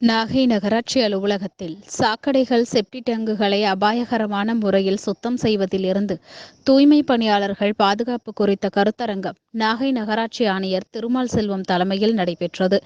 நாகை நகராட்சி அலுவலகத்தில் சாக்கடைகள் செப்டி டேங்குகளை அபாயகரமான முறையில் சுத்தம் செய்வதிலிருந்து தூய்மை பணியாளர்கள் பாதுகாப்பு குறித்த கருத்தரங்கம் நாகை நகராட்சி ஆணையர் திருமால் செல்வம் தலைமையில் நடைபெற்றது.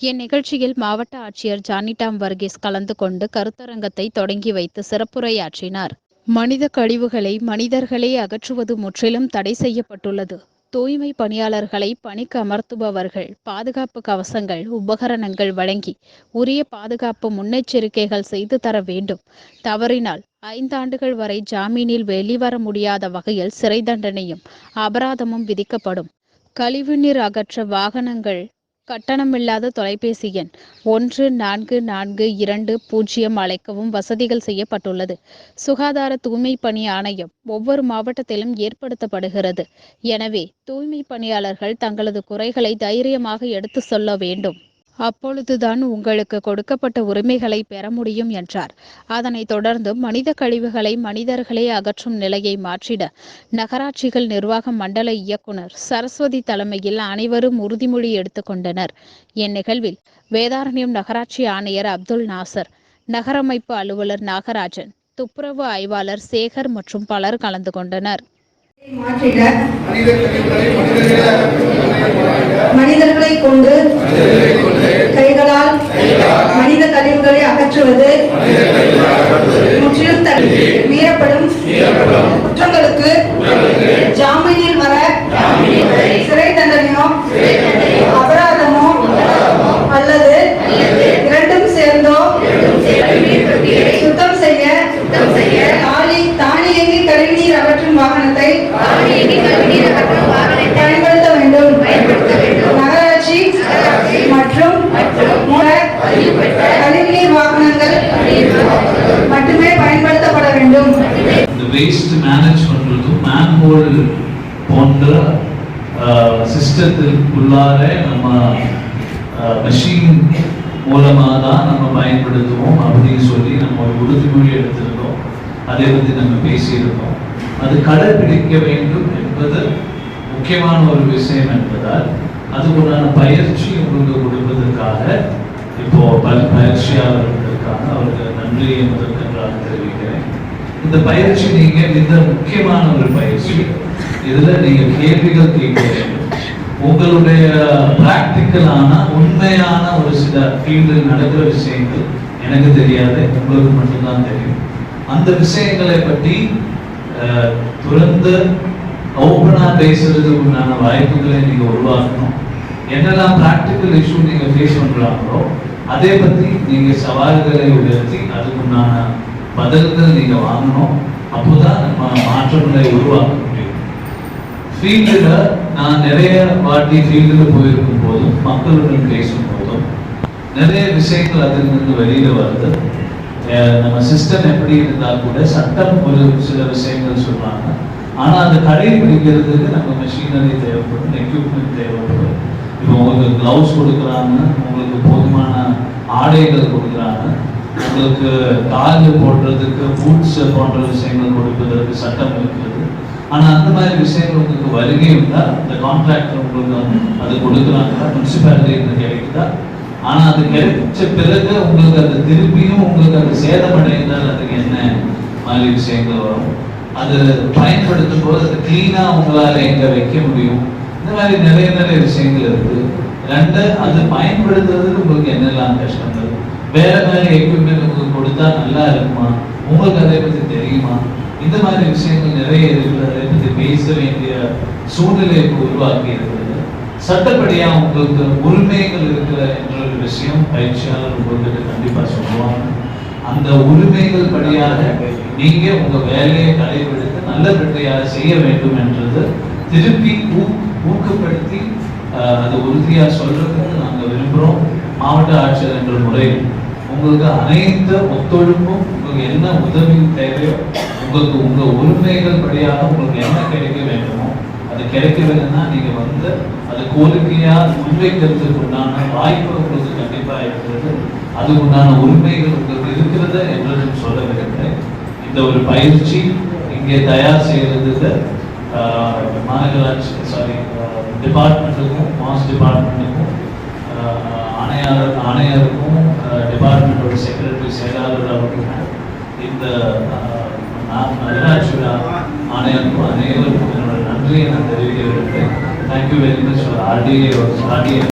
இந்நிகழ்ச்சியில் மாவட்ட ஆட்சியர் ஜானிடாம் வர்கீஸ் கலந்து கொண்டு கருத்தரங்கத்தை தொடங்கி வைத்து சிறப்புரையாற்றினார். மனித கழிவுகளை மனிதர்களே அகற்றுவது முற்றிலும் தடை செய்யப்பட்டுள்ளது. தூய்மை பணியாளர்களை பணிக்கு அமர்த்துபவர்கள் பாதுகாப்பு கவசங்கள் உபகரணங்கள் வழங்கி உரிய பாதுகாப்பு முன்னெச்சரிக்கைகள் செய்து தர வேண்டும். தவறினால் ஐந்தாண்டுகள் வரை ஜாமீனில் வெளிவர முடியாத வகையில் சிறை தண்டனையும் அபராதமும் விதிக்கப்படும். கழிவுநீர் அகற்ற வாகனங்கள் கட்டணமில்லாத தொலைபேசி எண் ஒன்று நான்கு நான்கு இரண்டு பூஜ்ஜியம் அழைக்கவும் வசதிகள் செய்யப்பட்டுள்ளது. சுகாதார தூய்மை பணி ஆணையம் ஒவ்வொரு மாவட்டத்திலும் ஏற்படுத்தப்படுகிறது. எனவே தூய்மை பணியாளர்கள் தங்களது குறைகளை தைரியமாக எடுத்து சொல்ல வேண்டும். அப்பொழுதுதான் உங்களுக்கு கொடுக்கப்பட்ட உரிமைகளை பெற முடியும் என்றார். அதனைத் தொடர்ந்து மனித கழிவுகளை மனிதர்களே அகற்றும் நிலையை மாற்றிட நகராட்சிகள் நிர்வாக மண்டல இயக்குனர் சரஸ்வதி தலைமையில் அனைவரும் உறுதிமொழி எடுத்துக்கொண்டனர் இந்நிகழ்வில் வேதாரண்யம் நகராட்சி ஆணையர் அப்துல் நாசர் நகரமைப்பு அலுவலர் நாகராஜன் துப்புரவு ஆய்வாளர் சேகர் மற்றும் பலர் கலந்து கொண்டனர். மனிதர்களை கொண்டு கைகளால் மனித கழிவுகளை அகற்றுவது முற்றிலும் தடை மீறப்படும் குற்றங்களுக்கு ஜாமீனில் வர சிறை தண்டனையோ அபராதமோ அல்லது இரண்டும் சேர்ந்தோ சுத்தம் செய்ய தாலி தானியங்கி கழிவுநீர் அகற்றும் வாகனத்தை பயன்படுத்த வேண்டும் நகராட்சி மற்றும் மூல கழிவுநீர் வாகனங்கள் மட்டுமே பயன்படுத்தப்பட வேண்டும் இந்த வேஸ்ட் மேனேஜ் மேன்ஹோல் போன்ற சிஸ்டத்திற்குள்ளார நம்ம மெஷின் மூலமாக தான் நம்ம பயன்படுத்துவோம் அப்படின்னு சொல்லி நம்ம ஒரு உறுதிமொழி எடுத்திருந்தோம். அதை பற்றி நம்ம பேசியிருந்தோம். அது கடைபிடிக்க வேண்டும் என்பது முக்கியமான ஒரு விஷயம் என்பதால் அதுக்குண்டான பயிற்சி உங்களுக்கு கொடுப்பதற்காக இப்போ பல பயிற்சியாளர்களுக்காக அவருக்கு நன்றியை முதற்கன்றாக தெரிவிக்கிறேன். இந்த பயிற்சி நீங்க மிக முக்கியமான ஒரு பயிற்சி. இதுல நீங்க கேள்விகள் கேட்க வேண்டும். உங்களுடைய பிராக்டிக்கலான உண்மையான ஒரு சில ஃபீல்டில் நடக்கிற விஷயங்கள் எனக்கு தெரியாது உங்களுக்கு மட்டும்தான் தெரியும். அந்த விஷயங்களை பற்றி துறந்து ஓப்பனா பேசுறதுக்கு உண்டான வாய்ப்புகளை நீங்கள் உருவாக்கணும். என்னெல்லாம் ப்ராக்டிக்கல் இஷ்யூ நீங்கள் ஃபேஸ் பண்ணுறாங்களோ அதே பற்றி நீங்கள் சவால்களை உயர்த்தி அதுக்குண்டான பதில்கள் நீங்க வாங்கணும். அப்போதான் நம்ம மாற்றங்களை உருவாக்க முடியும் ஃபீல்டில் நான் நிறைய வாட்டி ஃபீல்டில் போயிருக்கும் போதும் மக்களுடன் பேசும் போதும் நிறைய விஷயங்கள் அதிலிருந்து வெளியில வருது. நம்ம சிஸ்டம் எப்படி இருந்தால் கூட சட்டம் ஒரு சில விஷயங்கள் சொல்றாங்க ஆனா அதை கடைபிடிக்கிறதுக்கு நம்ம மெஷினரி தேவைப்படும் எக்யூப்மெண்ட் தேவைப்படும். இப்போ உங்களுக்கு கிளவுஸ் கொடுக்குறாங்க உங்களுக்கு போதுமான ஆடைகள் கொடுக்குறாங்க. உங்களுக்கு டாகு போடுறதுக்கு பூட்ஸ் போன்ற விஷயங்கள் கொடுப்பதற்கு சட்டம் இருக்கிறது. ஆனால் அந்த மாதிரி விஷயங்கள் உங்களுக்கு வருகை இருந்தால் அந்த கான்ட்ராக்டர் உங்களுக்கு வந்து அது கொடுக்குறாங்களா முனிசிபாலிட்டி கிடைக்குதா ஆனால் அது கிடைச்ச பிறகு உங்களுக்கு அது திருப்பியும் உங்களுக்கு அது சேதமடைந்தால் அதுக்கு என்ன மாதிரி விஷயங்கள் வரும்? அது பயன்படுத்தும் போது அது கிளீனாக உங்களால் எங்கே வைக்க முடியும்? இந்த மாதிரி நிறைய நிறைய விஷயங்கள் இருக்குது ரெண்டு அது பயன்படுத்துறதுக்கு உங்களுக்கு என்னெல்லாம் கஷ்டங்கள்? வேற மாதிரி எக்யூப்மெண்ட் உங்களுக்கு கொடுத்தா நல்லா இருக்குமா? உங்களுக்கு அதை பத்தி தெரியுமா? இந்த மாதிரி விஷயங்கள் நிறைய இருக்குது அதை பத்தி பேச வேண்டிய சூழ்நிலை உருவாக்கி இருக்கிறது. சட்டப்படியா உங்களுக்கு உரிமைகள் இருக்கிற என்ற ஒரு விஷயம் பயிற்சியாளர் உங்களுக்கு கண்டிப்பா சொல்லுவாங்க. அந்த உரிமைகள் படியாக நீங்க உங்க வேலையை கடைபிடித்து நல்லபடியாக செய்ய வேண்டும் என்றது திருப்பி ஊக்கப்படுத்தி அதை உறுதியாக உறுதியா சொல்றதுக்கு விரும்புகிறோம் மாவட்ட ஆட்சியர் என்ற முறையில் உங்களுக்கு அனைத்து ஒத்துழைப்பும் உங்களுக்கு என்ன உதவி தேவையோ உங்களுக்கு உங்க உரிமைகள் படியாக உங்களுக்கு என்ன கிடைக்க வேண்டுமோ அது கிடைக்கவில்லைன்னா நீங்க வந்து அது கோரிக்கையா முன்வைக்கிறதுக்கு உண்டான வாய்ப்பு உங்களுக்கு கண்டிப்பா இருக்கிறது. அது உண்டான உரிமைகள் உங்களுக்கு இருக்கிறது என்று சொல்ல விரும்புகிறேன். இந்த ஒரு பயிற்சி இங்கே தயார் செய்யறதுக்கு மாநகராட்சி சாரி டிபார்ட்மெண்ட்டுக்கும் மாஸ் டிபார்ட்மெண்ட்டுக்கும் ஆணையாளர் ஆணையருக்கும் டிபார்ட்மெண்ட் செக்ரட்டரி செயலாளர் அவர்கள் இந்த அஹ், நா- நகராட்சி அனைவருக்கும் என்னோட நன்றியை நான் தெரிவிக்க விரும்புகிறேன் thank you very much RTA RTA